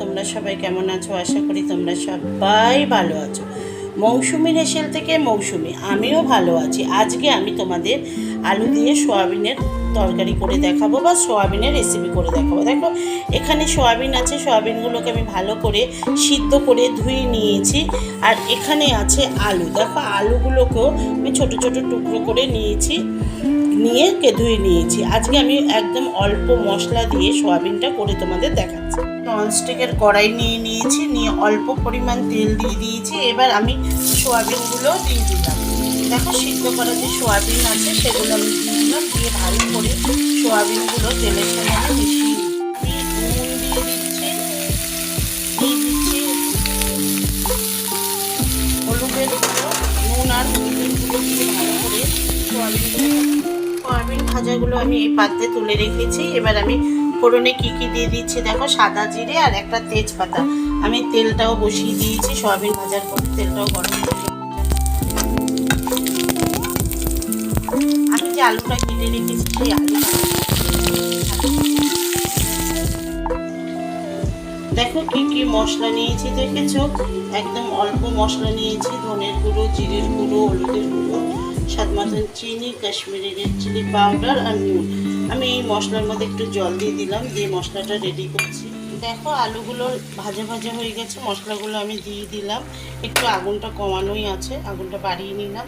তোমরা সবাই কেমন আছো? আশা করি তোমরা সবাই ভালো আছো। মৌসুমি রেশেল থেকে মৌসুমি, আমিও ভালো আছি। আজকে আমি তোমাদের আলু দিয়ে সোয়াবিনের তরকারি করে দেখাবো বা সোয়াবিনের রেসিপি করে দেখাবো। দেখো, এখানে সোয়াবিন আছে, সোয়াবিনগুলোকে আমি ভালো করে সিদ্ধ করে ধুয়ে নিয়েছি আর এখানে আছে আলু। দেখো, আলুগুলোকেও আমি ছোট ছোট টুকরো করে নিয়েছি, নিয়ে কে ধুয়ে নিয়েছি। আজকে আমি একদম অল্প মশলা দিয়ে সোয়াবিনটা করে তোমাদের দেখাচ্ছি। ননস্টিকের কড়াই নিয়ে নিয়েছি, নিয়ে অল্প পরিমাণ তেল দিয়ে দিয়েছি। এবার আমি সোয়াবিনগুলো দিয়ে দিলাম। দেখো সিদ্ধ করা যে সোয়াবিন আছে, সেগুলো আমি দিয়ে দিলাম। দিয়ে ভালো করে সোয়াবিনগুলো তেলের সঙ্গে আমি মিশিয়ে হলুদের নুন আর হলুদের গুঁড়ো দিয়ে ভালো করে সোয়াবিনগুলো সোয়াবিন ভাজাগুলো আমি এই পাত্রে তুলে রেখেছি। এবার আমি ফোড়নে কি কি দিয়ে দিচ্ছি দেখো, সাদা জিরে আর একটা তেজপাতা। আমি তেলটাও বসিয়ে দিয়েছি, সয়াবিন ভাজার পরে তেলটাও গরম করে আমি যে আলুটা কেটে রেখেছি, সেই আলু দেখো কি কি মশলা নিয়েছি, দেখেছ? একদম অল্প মশলা নিয়েছি, ধনের গুঁড়ো, জিরের গুঁড়ো, হলুদের গুঁড়ো। স্বাদ মতন চিনি কাশ্মীরি রেড চিলি পাউডার আর নুন। আমি এই মশলার মধ্যে একটু জল দিয়ে দিলাম, দিয়ে মশলাটা রেডি করছি। দেখো, আলুগুলো ভাজা ভাজা হয়ে গেছে, মশলাগুলো আমি দিয়ে দিলাম। একটু আগুনটা কমানোই আছে, আগুনটা বাড়িয়ে নিলাম।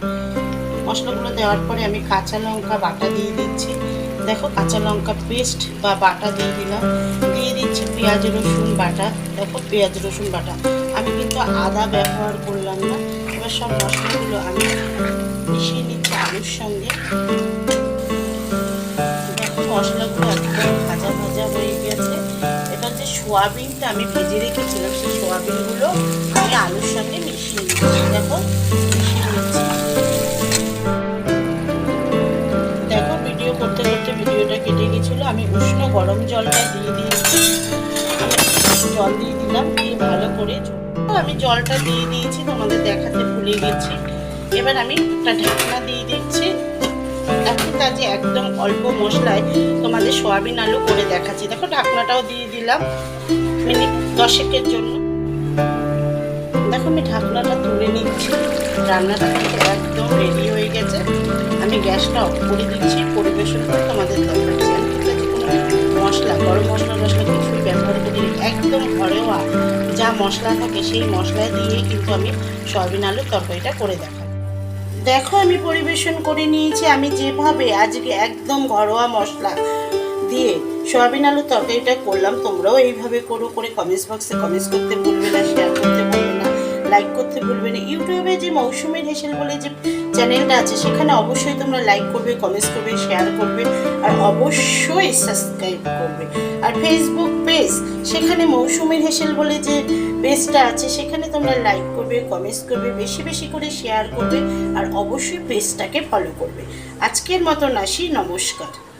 মশলাগুলো দেওয়ার পরে আমি কাঁচা লঙ্কা বাটা দিয়ে দিচ্ছি। দেখো, কাঁচা লঙ্কা পেস্ট বা বাটা দিয়ে দিলাম। দিয়ে দিচ্ছি পেঁয়াজ, রসুন বাটা। দেখো, পেঁয়াজ, রসুন বাটা। আমি কিন্তু আদা ব্যবহার করলাম না। সব মশলাগুলো আমি মিশিয়ে নিচ্ছি আলুর সঙ্গে। মশলাগুলো একদম ভাজা ভাজা হয়ে গেছে। এবার যে সোয়াবিনটা আমি ভেজে রেখেছিলাম, সেই সোয়াবিনগুলো আমি আলুর সঙ্গে মিশিয়ে নিচ্ছি। দেখো, মিশিয়ে নিচ্ছি। দেখো, ভিডিও করতে করতে ভিডিওটা কেটে গেছিল। আমি উষ্ণ গরম জলটা দিয়ে দিয়েছি। জল দিয়ে দিলাম, দিয়ে ভালো করে আমি জলটা দিয়ে দিয়েছি, তোমাদের দেখাতে ভুলে গেছি। এবার আমি একটা ঢাকনা দিয়ে দিচ্ছি। এখন কাজে একদম অল্প মশলায় তোমাদের সয়াবিন আলু করে দেখাচ্ছি। দেখো, ঢাকনাটাও দিয়ে দিলাম মিনিট দশেকের জন্য। দেখো, আমি ঢাকনাটা তুলে নিচ্ছি। রান্নাটা একদম রেডি হয়ে গেছে। আমি গ্যাসটা অফ করে দিচ্ছি, পরিবেশন করে তোমাদের দেখাচ্ছি। মশলা থাকে, সেই মশলা দিয়ে কিন্তু আমি সয়াবিন আলুর তরকারিটা করে দেখাবো। দেখো, আমি পরিবেশন করে নিয়েছি। আমি যেভাবে আজকে একদম ঘরোয়া মশলা দিয়ে সয়াবিন আলুর তরকারিটা করলাম, তোমরাও এইভাবে করো, করে কমেন্টস বক্সে কমেন্টস করতে ভুলবে না শেয়ার করতে ভুলবে না লাইক করতে ভুলবে না। ইউটিউবে যে মৌসুমের হেসেল বলে যে চ্যানেলটা আছে, সেখানে অবশ্যই তোমরা লাইক করবে কমেন্টস করবে শেয়ার করবে, আর অবশ্যই সাবস্ক্রাইব করবে। আর ফেসবুক পেজ সেখানে মৌসুমের হেসেল বলে যে পেজটা আছে, সেখানে তোমরা লাইক করবে কমেন্টস করবে, বেশি বেশি করে শেয়ার করবে, আর অবশ্যই পেজটাকে ফলো করবে। আজকের মতন আসি, নমস্কার।